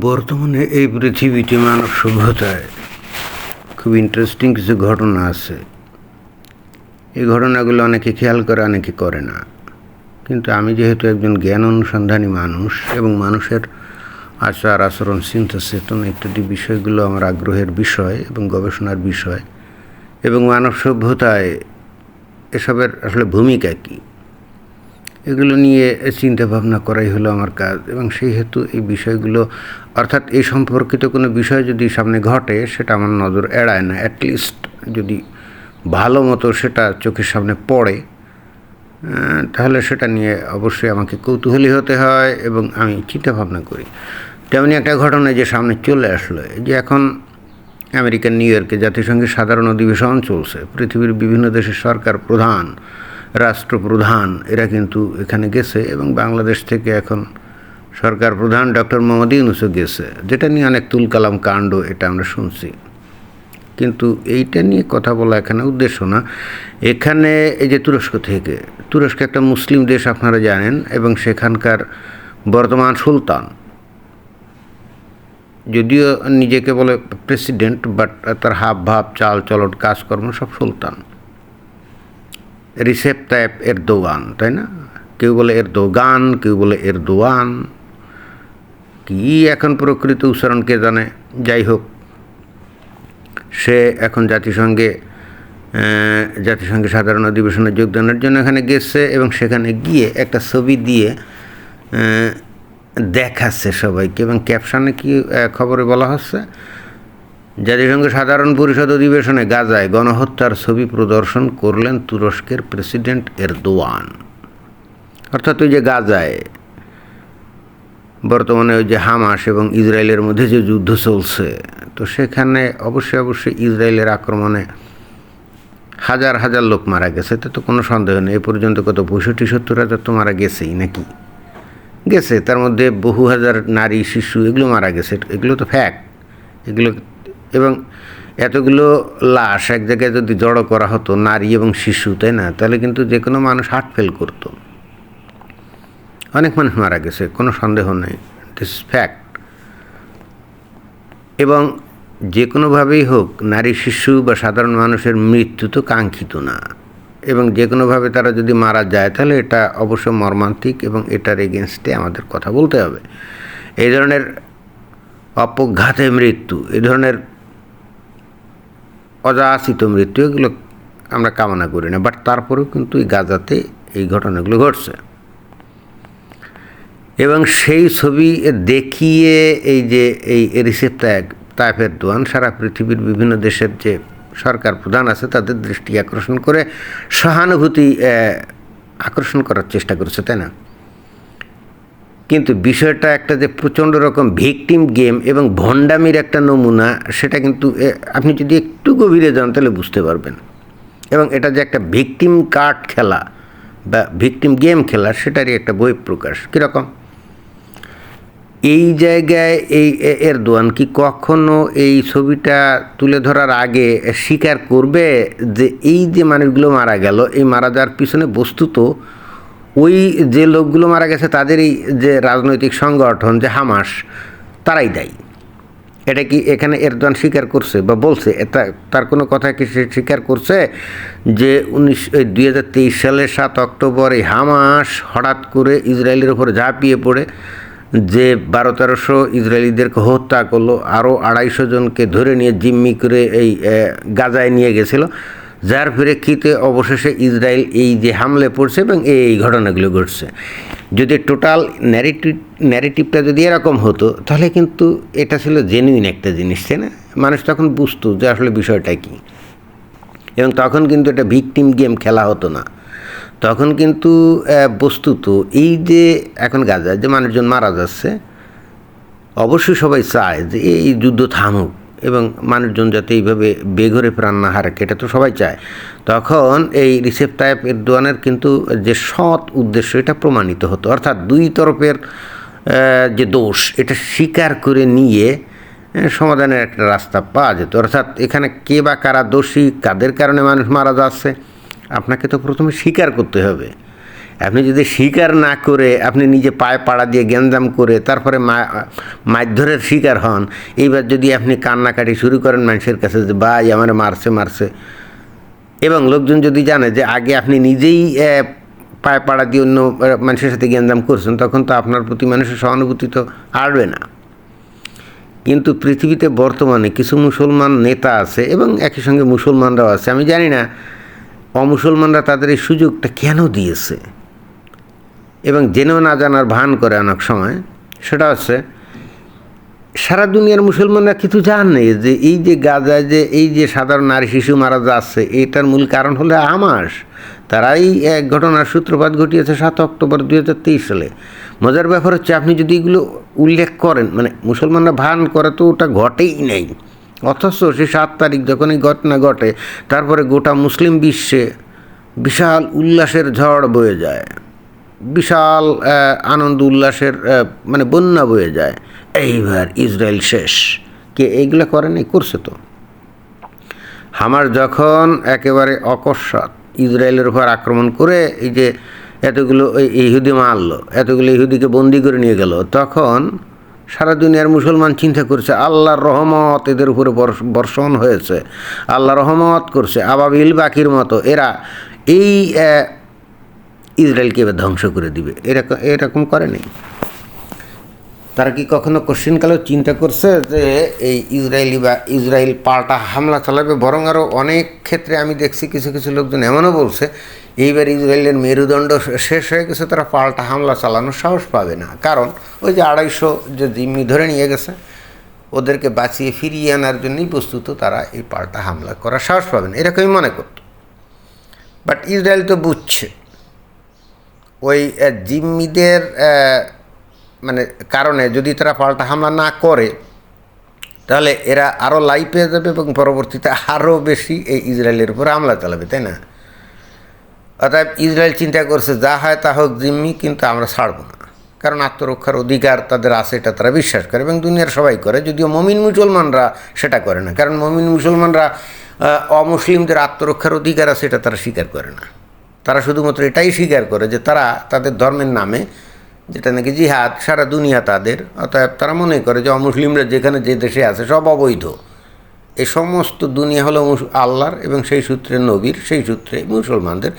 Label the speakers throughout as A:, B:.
A: বর্তমানে এই পৃথিবীতে মানব সভ্যতায় খুব ইন্টারেস্টিং কিছু ঘটনা আছে। এই ঘটনাগুলো অনেকে খেয়াল করে, অনেকে করে না। কিন্তু আমি যেহেতু একজন জ্ঞান অনুসন্ধানী মানুষ এবং মানুষের আচার, আচরণ চিন্তা চেতনা ইত্যাদি বিষয়গুলো আমার আগ্রহের বিষয় এবং গবেষণার বিষয় এবং মানব সভ্যতায় এসবের আসলে ভূমিকা কী? এগুলো নিয়ে চিন্তা ভাবনা করাই হলো আমার কাজ। এবং সেই হেতু এই বিষয়গুলো, অর্থাৎ এই সম্পর্কিত কোনো বিষয় যদি সামনে ঘটে, সেটা আমার নজর এড়ায় না। অ্যাটলিস্ট যদি ভালো মতো সেটা চোখের সামনে পড়ে তাহলে সেটা নিয়ে অবশ্যই আমাকে কৌতূহলী হতে হয় এবং আমি চিন্তা ভাবনা করি। তেমনি একটা ঘটনা যে সামনে চলে আসলো যে এখন আমেরিকার নিউ ইয়র্কে জাতিসংঘের সাধারণ অধিবেশন চলছে, পৃথিবীর বিভিন্ন দেশের সরকার প্রধান রাষ্ট্রপ্রধান, এরা কিন্তু এখানে গেছে এবং বাংলাদেশ থেকে এখন সরকার প্রধান ডক্টর মোহাম্মদ ইউনুসও গেছে। যেটা নিয়ে অনেক তুলকালাম কাণ্ড, এটা আমরা শুনছি। কিন্তু এইটা নিয়ে কথা বলা এখানে উদ্দেশ্য না। এখানে এই যে তুরস্ক থেকে, তুরস্ক একটা মুসলিম দেশ আপনারা জানেন এবং সেখানকার বর্তমান সুলতান। যদিও নিজেকে বলে প্রেসিডেন্ট, বাট তার হাব ভাব চাল চলট কাজকর্ম সব সুলতান। রিসেপ তাইপ এর দোয়ান তাই না? কেউ বলে এর দোগান কেউ বলে এর দোয়ান কি এখন প্রকৃত উচ্চারণ কে জানে? যাই হোক, সে এখন জাতিসংঘে জাতিসংঘে সাধারণ অধিবেশনে যোগদানের জন্য এখানে গেছে এবং সেখানে গিয়ে একটা ছবি দিয়ে দেখাচ্ছে সবাইকে এবং ক্যাপশানে কি খবরে বলা হচ্ছে জাতিসংঘ সাধারণ পরিষদ অধিবেশনে গাজায় গণহত্যার ছবি প্রদর্শন করলেন তুরস্কের প্রেসিডেন্ট এরদোয়ান। অর্থাৎ ওই যে গাজায়, বর্তমানে ওই যে হামাস এবং ইসরায়েলের মধ্যে যে যুদ্ধ চলছে, তো সেখানে অবশ্যই অবশ্যই ইসরায়েলের আক্রমণে হাজার হাজার লোক মারা গেছে। তো তো কোনো সন্দেহ নেই। এ পর্যন্ত কত পঁয়ষট্টি, সত্তর হাজার তো মারা গেছেই নাকি? গেছে। তার মধ্যে বহু হাজার নারী, শিশু, এগুলো মারা গেছে। এগুলো তো ফ্যাক্ট এগুলো এবং এতগুলো লাশ এক জায়গায় যদি জড়ো করা হতো, নারী এবং শিশু, তাই না? তাহলে কিন্তু যে কোনো মানুষ হার্ট ফেল করতো। অনেক মানুষ মারা গেছে, কোনো সন্দেহ নেই। দিস ফ্যাক্ট এবং যে কোনোভাবেই হোক, নারী, শিশু বা সাধারণ মানুষের মৃত্যু তো কাঙ্ক্ষিত না। এবং যে কোনোভাবে তারা যদি মারা যায়, তাহলে এটা অবশ্য মর্মান্তিক এবং এটার এগেনস্টে আমাদের কথা বলতে হবে। এই ধরনের অপঘাতে মৃত্যু, এই ধরনের অযাচিত মৃত্যু, এগুলো আমরা কামনা করি না। বাট তারপরেও কিন্তু এই গাজাতে এই ঘটনাগুলো ঘটছে। এবং সেই ছবি দেখিয়ে এই যে এই রিসেপ তায়েক তাইফের দোয়ান, সারা পৃথিবীর বিভিন্ন দেশের যে সরকার প্রধান আছে, তাদের দৃষ্টি আকর্ষণ করে সহানুভূতি আকর্ষণ করার চেষ্টা করেছে, তাই না? কিন্তু বিষয়টা একটা যে প্রচণ্ড রকম ভিকটিম গেম এবং ভণ্ডামির একটা নমুনা, সেটা কিন্তু আপনি যদি একটু গভীরে যান তাহলে বুঝতে পারবেন। এবং এটা যে একটা ভিকটিম কার্ড খেলা বা ভিকটিম গেম খেলা, সেটারই একটা বই প্রকাশ। কীরকম? এই জায়গায় এই, এ- এরদোয়ান কি কখনো এই ছবিটা তুলে ধরার আগে স্বীকার করবে যে এই যে মানুষগুলো মারা গেল, এই মারা যাওয়ার পিছনে বস্তুত ওই যে লোকগুলো মারা গেছে, তাদেরই যে রাজনৈতিক সংগঠন, যে হামাস, তারাই দায়ী। এটা কি এখানে এরদোয়ান স্বীকার করছে বা বলছে? তার কোনো কথা কি সে স্বীকার করছে? যে উনিশ দুই হাজার তেইশ সালের সাত অক্টোবরে হামাস হঠাৎ করে ইসরায়েলের ওপর ঝাঁপিয়ে পড়ে, যে বারো তেরোশো ইসরায়েলিদেরকে হত্যা করল, আরও আড়াইশো জনকে ধরে নিয়ে জিম্মি করে এই গাজায় নিয়ে গেছিল। যার প্রেক্ষিতে অবশেষে ইসরায়েল এই যে হামলে পড়ছে এবং এই ঘটনাগুলো ঘটছে। যদি টোটাল ন্যারেটিভ ন্যারেটিভটা যদি এরকম হতো, তাহলে কিন্তু এটা ছিল জেনুইন একটা জিনিস, তাই না? মানুষ তখন বুঝতো যে আসলে বিষয়টা কী। এবং তখন কিন্তু এটা ভিকটিম গেম খেলা হতো না। তখন কিন্তু বস্তুত এই যে এখন গাজায় যে মানুষজন মারা যাচ্ছে, অবশ্যই সবাই চায় যে এই যুদ্ধ থামুক। এবং মানুষজন যাতে এইভাবে বেঘরে প্রাণ না হারাক এটা তো সবাই চায়। তখন এই রিসেপ তাইপ এরদোয়ানের কিন্তু যে সৎ উদ্দেশ্য, এটা প্রমাণিত হতো। অর্থাৎ দুই তরফের যে দোষ, এটা স্বীকার করে নিয়ে সমাধানের একটা রাস্তা পাওয়া যেত। অর্থাৎ এখানে কে বা কারা দোষী, কাদের কারণে মানুষ মারা যাচ্ছে, আপনাকে তো প্রথমে স্বীকার করতে হবে। আপনি যদি স্বীকার না করে আপনি নিজে পায়ে পাড়া দিয়ে গ্যাঞ্জাম করে তারপরে মারধরের শিকার হন, এইবার যদি আপনি কান্নাকাটি শুরু করেন মানুষের কাছে যে, ভাই, আমার মারছে মারছে। এবং লোকজন যদি জানে যে, আগে আপনি নিজেই পায়ে পাড়া দিয়ে অন্য মানুষের সাথে গ্যাঞ্জাম করছেন, তখন তো আপনার প্রতি মানুষের সহানুভূতি তো আসবে না। কিন্তু পৃথিবীতে বর্তমানে কিছু মুসলমান নেতা আছে এবং একই সঙ্গে মুসলমানরাও আছে। আমি জানি না, অমুসলমানরা তাদের এই সুযোগটা কেন দিয়েছে? এবং জেনেও না জানার ভান করে অনেক সময়, সেটা হচ্ছে সারা দুনিয়ার মুসলমানরা কিছু জানে যে এই যে গাজায় যে এই যে সাধারণ নারী শিশু মারা যাচ্ছে, এটার মূল কারণ হলো হামাস। তারাই এক ঘটনার সূত্রপাত ঘটিয়েছে সাত অক্টোবর দুই হাজার তেইশ সালে। মজার ব্যাপার হচ্ছে আপনি যদি এগুলো উল্লেখ করেন মানে মুসলমানরা ভান করে তো ওটা ঘটেই নেই। অথচ সে সাত তারিখ যখন এই ঘটনা ঘটে, তারপরে গোটা মুসলিম বিশ্বে বিশাল উল্লাসের ঝড় বয়ে যায়। বিশাল আনন্দ উল্লাসের মানে বন্যা বয়ে যায়। এইবার ইসরায়েল শেষ। কে এইগুলো করে নাই? করছে তো। হামার যখন একেবারে অকস্মাৎ ইসরায়েলের উপর আক্রমণ করে এই যে এতগুলো ইহুদি মারলো, এতগুলো ইহুদিকে বন্দি করে নিয়ে গেল, তখন সারা দুনিয়ার মুসলমান চিন্তা করছে, আল্লাহর রহমত এদের উপরে বর্ষ- বর্ষণ হয়েছে। আল্লাহ রহমত করছে। আবাবিল বাকির মতো এরা এই ইসরায়েলকে এবার ধ্বংস করে দিবে। এরকম এরকম করেনি তারা কি কখনো কোশ্চিনকালেও চিন্তা করছে যে এই ইসরায়েলি বা ইসরায়েল পাল্টা হামলা চালাবে? বরং আরও অনেক ক্ষেত্রে আমি দেখছি কিছু কিছু লোকজন এমনও বলছে, এইবার ইসরায়েলের মেরুদণ্ড শেষ হয়ে গেছে, তারা পাল্টা হামলা চালানোর সাহস পাবে না। কারণ ওই যে আড়াইশো যে জিম্মি ধরে নিয়ে গেছে, ওদেরকে বাঁচিয়ে ফিরিয়ে আনার জন্যই বস্তুত তারা এই পাল্টা হামলা করার সাহস পাবে না। এরকমই মনে করত। বাট ইসরায়েল তো বুঝছে। ওই জিম্মিদের মানে কারণে যদি তারা পাল্টা হামলা না করে, তাহলে এরা আরও লাই পেয়ে যাবে এবং পরবর্তীতে আরও বেশি এই ইসরায়েলের উপর হামলা চালাবে, তাই না? অতএব ইসরায়েল চিন্তা করছে, যা হয় তা হোক জিম্মি, কিন্তু আমরা ছাড়বো না। কারণ আত্মরক্ষার অধিকার তাদের আছে, এটা তারা বিশ্বাস করে এবং দুনিয়ার সবাই করে, যদিও মমিন মুসলমানরা সেটা করে না। কারণ মমিন মুসলমানরা অমুসলিমদের আত্মরক্ষার অধিকার আছে, এটা তারা স্বীকার করে না। তারা শুধুমাত্র এটাই স্বীকার করে যে তারা তাদের ধর্মের নামে যেটা নাকি জিহাদ, সারা দুনিয়া তাদের, অতএব তারা মনে করে যে অমুসলিমরা যেখানে যে দেশে আছে সব অবৈধ। এ সমস্ত দুনিয়া হলো আল্লাহর এবং সেই সূত্রে নবীর, সেই সূত্রে মুসলমানদের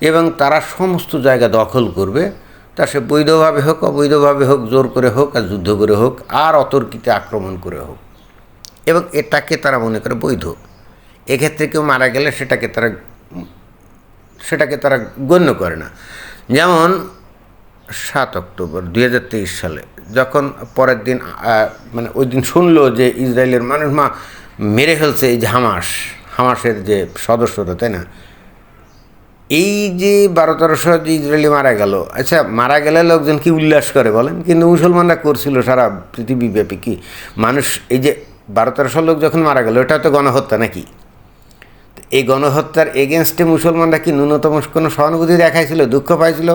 A: এবং তারা সমস্ত জায়গা দখল করবে। তা সে বৈধভাবে হোক, অবৈধভাবে হোক, জোর করে হোক আর যুদ্ধ করে হোক, আর অতর্কিতে আক্রমণ করে হোক। এবং এটাকে তারা মনে করে বৈধ। এক্ষেত্রে কেউ মারা গেলে সেটাকে তারা সেটাকে তারা গণ্য করে না। যেমন সাত অক্টোবর দুই হাজার তেইশ সালে যখন পরের দিন মানে ওই দিন শুনলো যে ইসরায়েলের মানুষ, মা, মেরে ফেলছে এই যে হামাস, হামাসের যে সদস্যরা, তাই না? এই যে বারো তেরোশো যে ইসরায়েলি মারা গেল আচ্ছা মারা গেলে লোকজন কি উল্লাস করে বলেন? কিন্তু মুসলমানরা করছিল সারা পৃথিবীব্যাপী কি? মানুষ এই যে বারো তেরোশো লোক যখন মারা গেল, এটা তো গণহত্যা নাকি? এই গণহত্যার এগেনস্টে মুসলমানরা কি ন্যূনতম কোনো সহানুভূতি দেখাইছিল, দুঃখ পাইছিল?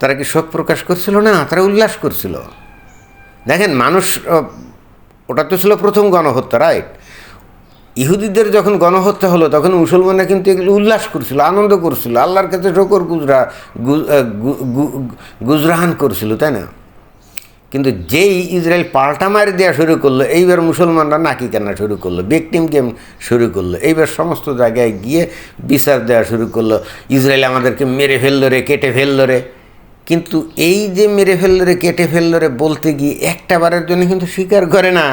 A: তারা কি শোক প্রকাশ করছিল? না, তারা উল্লাস করছিল। দেখেন, মানুষ ওটা তো ছিল প্রথম গণহত্যা রাইট ইহুদিদের যখন গণহত্যা হলো, তখন মুসলমানরা কিন্তু এগুলো উল্লাস করছিল, আনন্দ করছিল। আল্লাহর কাছে শকর গুজরা গুজরাহান করছিল, তাই না? কিন্তু যেই ইসরায়েল পাল্টা মারি দেওয়া শুরু করল, এইবার মুসলমানরা নাকি কেনা শুরু করল ভিকটিম গেম শুরু করল। এইবার সমস্ত জায়গায় গিয়ে বিচার দেওয়া শুরু করল। ইসরায়েল আমাদেরকে মেরে ফেলল রে, কেটে ফেলল রে। কিন্তু এই যে মেরে ফেলল রে, কেটে ফেলল রে বলতে গিয়ে একটা বারের জন্য কিন্তু স্বীকার করে না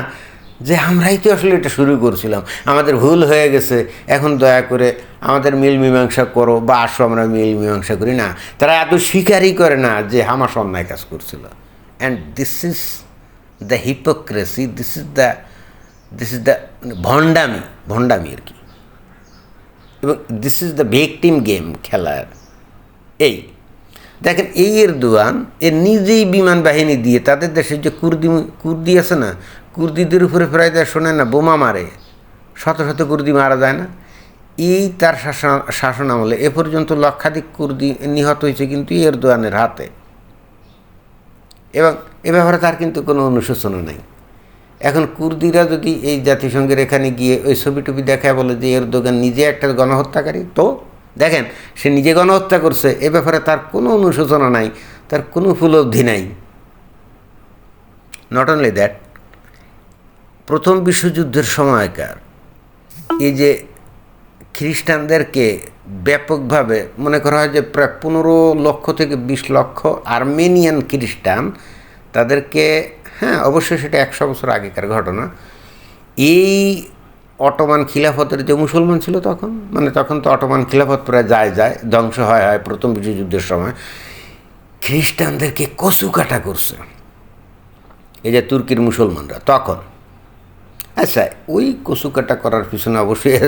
A: যে আমরাই তো আসলে এটা শুরু করছিলাম। আমাদের ভুল হয়ে গেছে। এখন দয়া করে আমাদের মিল মীমাংসা করো বা আসো, আমরা মিল মীমাংসা করি না। তারা এত স্বীকারই করে না যে হামাস অন্যায় কাজ করছিল। And this is the hypocrisy this is the this is the ভণ্ডামি ভণ্ডামি আর কি এবং this is the victim game খেলার এই দেখেন, এই এর দোয়ান এর নিজেই বিমান বাহিনী দিয়ে, তাদের দেশের যে কুর্দি কুর্দি আছে না, কুর্দিদের উপরে প্রায় দেয় শোনে না, বোমা মারে, শত শত কুর্দি মারা যায় না। এই তার শাসন শাসন আমলে এ পর্যন্ত লক্ষাধিক কুর্দি নিহত হয়েছে কিন্তু এর দোয়ানের হাতে। এবং এ ব্যাপারে তার কিন্তু কোনো অনুশোচনা নাই। এখন কুর্দিরা যদি এই জাতিসংঘের এখানে গিয়ে ওই ছবি টবি দেখায় বলে যে দোকান নিজে একটা গণহত্যাকারী, তো দেখেন, সে নিজে গণহত্যা করছে, এ ব্যাপারে তার কোনো অনুশোচনা নাই, তার কোনো উপলব্ধি নাই। নট অনলি দ্যাট প্রথম বিশ্বযুদ্ধের সময়কার এই যে খ্রিস্টানদেরকে ব্যাপকভাবে, মনে করা হয় যে প্রায় পনেরো লক্ষ থেকে বিশ লক্ষ আর্মেনিয়ান খ্রিস্টান তাদেরকে হ্যাঁ অবশ্যই সেটা একশো বছর আগেকার ঘটনা। এই অটোমান খিলাফতের যে মুসলমান ছিল তখন মানে তখন তো অটোমান খিলাফত প্রায় যায় যায়, ধ্বংস হয় হয় প্রথম বিশ্বযুদ্ধের সময়, খ্রিস্টানদেরকে কচু কাটা করছে। এই যে তুর্কির মুসলমানরা তখন। আচ্ছা ওই কচু কাটা করার পিছনে অবশ্যই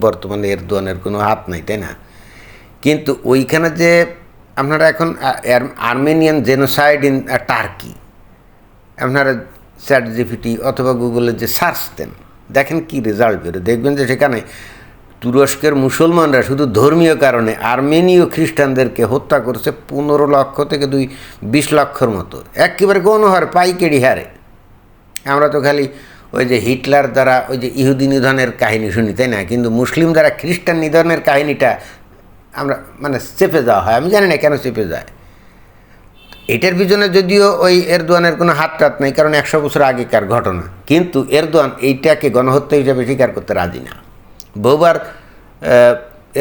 A: বর্তমানে এর- এরদোয়ানের কোনো হাত নাই, তাই না? কিন্তু ওইখানে যে আপনারা এখন আর্মেনিয়ান জেনোসাইড ইন টার্কি, আপনারা চ্যাট জিপিটি অথবা গুগলে যে সার্চ দেন, দেখেন কি রেজাল্ট বেরো দেখবেন যে সেখানে তুরস্কের মুসলমানরা শুধু ধর্মীয় কারণে আর্মেনীয় খ্রিস্টানদেরকে হত্যা করছে পনেরো লক্ষ থেকে দুই, বিশ লক্ষর মতো। একেবারে গণহার, পাইকেরি হারে। আমরা তো খালি ওই যে হিটলার দ্বারা ওই যে ইহুদি নিধনের কাহিনী শুনি, তাই না? কিন্তু মুসলিম দ্বারা খ্রিস্টান নিধনের কাহিনীটা আমরা মানে চেপে যাওয়া হয়। আমি জানি না কেন চেপে যায়। এটার পিছনে যদিও ওই এরদোয়ানের কোনো হাত টাত নেই, কারণ একশো বছর আগেকার ঘটনা। কিন্তু এরদোয়ান এইটাকে গণহত্যা হিসাবে স্বীকার করতে রাজি না। বহুবার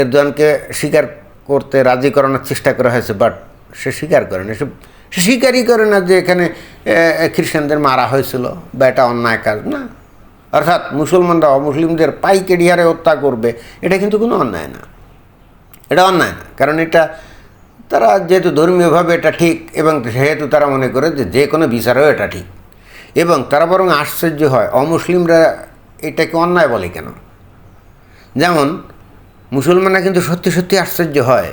A: এরদোয়ানকে স্বীকার করতে রাজি করানোর চেষ্টা করা হয়েছে, বাট সে স্বীকার করে না। সে স্বীকারই করে না যে এখানে খ্রিস্টানদের মারা হয়েছিল, বা এটা অন্যায় কাজ, না? অর্থাৎ মুসলমানরা অমুসলিমদের পাইকেরি হারে হত্যা করবে, এটা কিন্তু কোনো অন্যায় না। এটা অন্যায় না, কারণ এটা তারা যেহেতু ধর্মীয়ভাবে এটা ঠিক, এবং সেহেতু তারা মনে করে যে যে কোনো বিচারেও এটা ঠিক। এবং তারা বরং আশ্চর্য হয়, অমুসলিমরা এটাকে অন্যায় বলে কেন? যেমন, মুসলমানরা কিন্তু সত্যি সত্যি আশ্চর্য হয়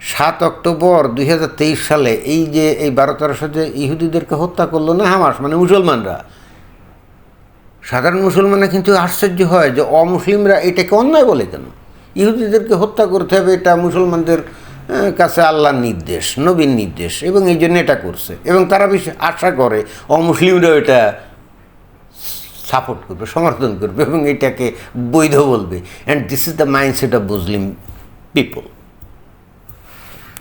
A: সাত অক্টোবর দুই হাজার তেইশ সালে এই যে এই বারো তেরোশো যে ইহুদিদেরকে হত্যা করল না হামাস মানে মুসলমানরা? সাধারণ মুসলমানরা কিন্তু আশ্চর্য হয় যে অমুসলিমরা এটাকে অন্যায় বলে কেন? ইহুদিদেরকে হত্যা করতে হবে, এটা মুসলমানদের কাছে আল্লাহর নির্দেশ নবীন নির্দেশ, এবং এই জন্য এটা করছে। এবং তারা বেশ আশা করে অমুসলিমরাও এটা সাপোর্ট করবে, সমর্থন করবে, এবং এটাকে বৈধ বলবে। And this is the mindset of Muslim people